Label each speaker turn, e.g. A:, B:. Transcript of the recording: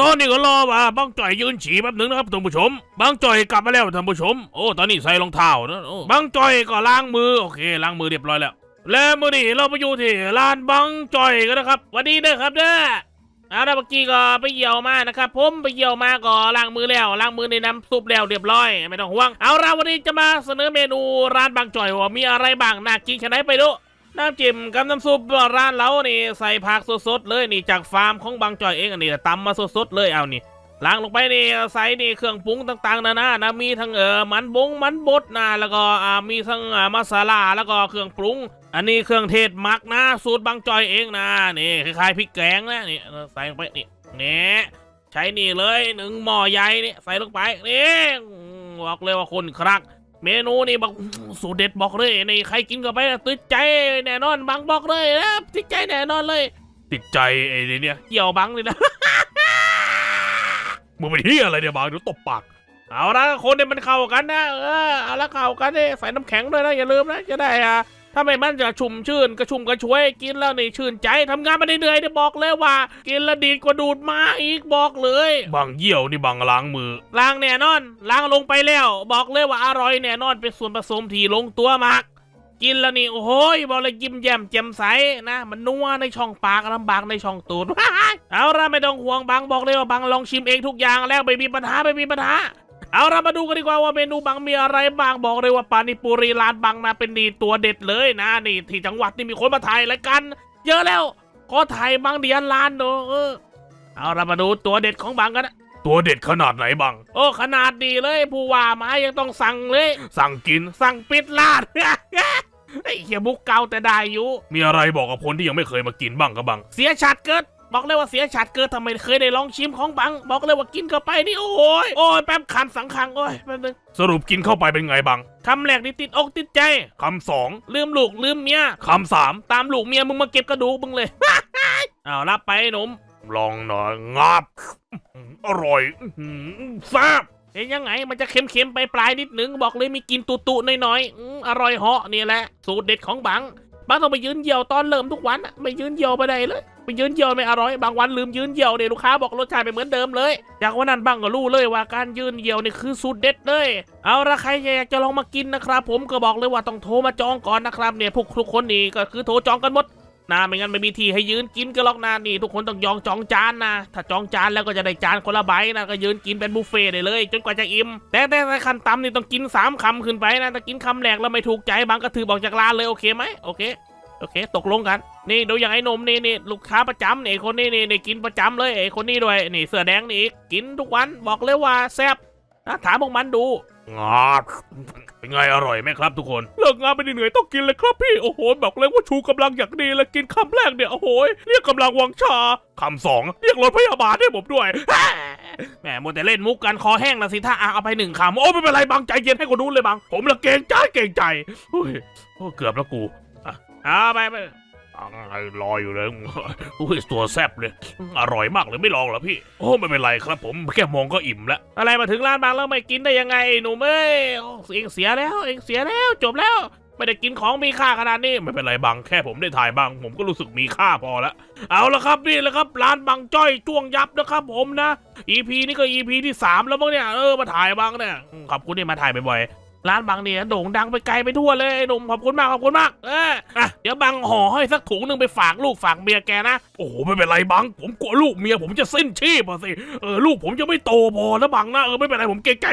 A: ตอนนี้ก็รอว่าบางจ่อยยืนฉี่แป๊บหนึ่งนะครับท่านผู้ชมบางจ่อยกลับมาแล้วท่านผู้ชม โอ้ตอนนี้ใส่รองเท้านะโอ้บางจ่อยก็ล้างมือโอเคล้างมือเรียบร้อยแล้ว และมื่อนี้เราไปอยู่ที่ร้านบางจ่อยกันนะครับวันนี้นะครับเด้อเอาละเมื่อกี้ก็ไปเยี่ยวมานะครับผมไปเยี่ยวมาก็ล้างมือแล้วล้างมือในน้ำซุปแล้วเรียบร้อยไม่ต้องห่วงเอาละวันนี้จะมาเสนอเมนูร้านบางจ่อยว่ามีอะไรบ้างน่ากินแค่ไหนไปดู น้ำจิ้มกับน้ำซุปร้านเรานี่ใส่ผักสดๆเลยนี่จากฟาร์มของบางจอยเองอันนี้ตำมาสดๆเลยเอานี่ล้างลงไปนี่ใส่นี่เครื่องปรุงต่างๆนานานะมีทั้งเออมันบงมันบดนะแล้วก็อ่ามีทั้งมาซาลาแล้วก็เครื่องปรุง อันนี้เครื่องเทศหมักนะสูตรบางจอยเองนะนี่คล้ายๆพริกแกงนะนี่ใส่ลงไปนี่นี่ใช้นี่เลยหนึ่งหม้อใหญ่นี่ใส่ลงไปนี่บอกเลยว่าคนครัก เมนูนี่บอกสูตรเด็ดบอกเลยนี่ใครกินก็ไปนะติดใจแน่นอนบังบอกเลยนะติดใจแน่นอนเลย ติดใจไอ้นี่เนี่ยเกี่ยวบังเลยนะมึงเป็นที่อะไรเนี่ยบังเดี๋ยวตบปากเอาละคนเนี่ยมันเข้ากันนะเออเอาละเข้ากันเนี่ยใส่น้ำแข็งด้วยนะอย่าลืมนะจะได้อะ ถ้าไม่มันจะชุ่มชื่นกระชุ่มกระชวยกินแล้วนี่ชื่นใจทำงานมาเหนื่อยๆเนี่ยบอกเลยว่า กินแล้วดีดกว่าดูดมาอีกบอกเลยบางเยี่ยวนี่บางล้างมือล้างแน่นอนล้างลงไปแล้ว บอกเลยว่าอร่อยแน่นอนเป็นส่วนผสมที่ลงตัวมาก กินแล้วนี่โอ้โหยบอกเลยยิ้มแย้มแจ่มใสนะมันนัวในช่องปากลำบากในช่องตูดเอาละไม่ต้องห่วงบังบอกเลยว่าบังลองชิมเองทุกอย่างแล้วไม่มีปัญหาไม่มีปัญหา เอาเรามาดูกันดีกว่าว่าเมนูบังมีอะไรบ้างบอกเลยว่าปานิปุรีร้านบังนะเป็นดีตัวเด็ดเลยนะนี่ที่จังหวัดนี่มีคนมาถ่ายรายกันเยอะแล้วขอถ่ายบังเดียนล้านดูเออเอาเรามาดูตัวเด็ดของบังกันนะตัวเด็ดขนาดไหนบัง โอ้ขนาดดีเลยผู้ว่ามายังต้องสั่งเลย สั่งกินสั่งปิดร้านไอ้เฮียบุกเก่าแต่ได้อยู่มีอะไรบอกกับคนที่ยังไม่เคยมากินบ้างกับบัง เสียชัดเกิด บอกเลยว่าเสียชัดเกิดทำไมเคยได้ลองชิมของบัง บอกเลยว่ากินเข้าไปนี่โอ้ยโอ้ยแป๊บคันสังคังโอ้ยแป๊บนึงสรุปกินเข้าไปเป็นไงบังคำแรกนี่ติดอกติดใจคำสองลืมลูกลืมเมียคำสามตามลูกเมียมึงมาเก็บกระดูกมึงเลยเอารับไปหนุ่มลองหน่อยงับอร่อยอื้อหือแซ่บเห็นยังไงมันจะเค็มๆไปปลายๆนิดหนึ่งบอกเลยมีกลินตุๆหน่อยๆอื้ออร่อยเหาะนี่แหละ สูตรเด็ดของบังบางต้องไปยืนเยี่ยวตอนเริ่มทุกวันอะไม่ยืนเยี่ยวไปได้เลย ไปยืนเยี่ยวไม่อร่อย บางวันลืมยืนเยี่ยวเนี่ยลูกค้าบอกรสชาติไม่เหมือนเดิมเลยจากวันนั้นบ้างก็รู้เลยว่าการยืนเยี่ยวนี่คือสูตรเด็ดเลย เอาละใครอยากจะลองมากินนะครับ ผมก็บอกเลยว่าต้องโทรมาจองก่อนนะครับเนี่ยพวกทุกคนนี่ก็คือโทรจองกันหมดนะไม่งั้นไม่มีที่ให้ยืนกินกันหรอกนะนี่ ทุกคนต้องยองจองจานนะ ถ้าจองจานแล้วก็จะได้จานคนละใบนะก็ยืนกินเป็นบุฟเฟ่ต์ได้เลย จนกว่าจะอิ่มแต่แต่แต่ขั้นต่ำนี่ต้องกินสามคำขึ้นไปนะถ้ากินคำแรกแล้วไม่ถูกใจบางก็ถือบอกจากร้านเลยโอเคไหมโอเคโอเค ตกลงกัน นี่ดูอย่างไอ้หนมนี่นี่ลูกค้าประจำนี่คนนี้นี่นี่กินประจำเลยไอ้คนนี้ด้วยนี่เสื้อแดงนี่อีกกินทุกวันบอกเลยว่าแซ่บนะถามพวกมันดูงาบเป็นไงอร่อยไหมครับทุกคนเลิกงานไปเหนื่อยๆต้องกินเลยครับพี่โอ้โหบอกเลยว่าชูกำลังอย่างดีเลยกินคำแรกเนี่ยโอ้โหเรียกกำลังวังชาคำสองเรียกรถพยาบาลให้ผมด้วยแหมมัวแต่เล่นมุกกันคอแห้งนะสิถ้าอะเอาไปหนึ่งคำโอ้ไม่เป็นไรบางใจเย็นให้คนนู้นเลยบาง ผมละเกรงใจเกรงใจเฮ้ยโอ้เกือบแล้วกูอะเอาไปไป อะไรรออยู่เลยอุ้ยตัวแซ่บเลยอร่อยมากเลยไม่ลองเหรอพี่ โอ้ไม่เป็นไรครับผมแค่มองก็อิ่มแล้ว อะไรมาถึงร้านบางแล้วไม่กินได้ยังไงหนุ่มเอ้ยเองเสียแล้วเองเสียแล้วจบแล้วไม่ได้กินของมีค่าขนาดนี้ไม่เป็นไรบางแค่ผมได้ถ่ายบางผมก็รู้สึกมีค่าพอแล้วเอาละครับนี่แหละครับ ร้านบางจ้อยจ้วงยับนะครับผมนะ EP นี่ก็ EP ที่ 3 แล้วมั้งเนี่ยเออมาถ่ายบางเนี่ยขอบคุณที่มาถ่ายบ่อย ร้านบางเนี่ยโด่งดังไปไกลไปทั่วเลยไอ้หนุ่มขอบคุณมากขอบคุณมากเอออะเดี๋ยวบางห่อให้สักถุงหนึ่งไปฝากลูกฝากเมียแกนะโอ้โหไม่เป็นไรบางผมกลัวลูกเมียผมจะสิ้นชีพอะสิเออลูกผมจะไม่โตพอนะบางนะเออไม่เป็นไรผมเกรงใจ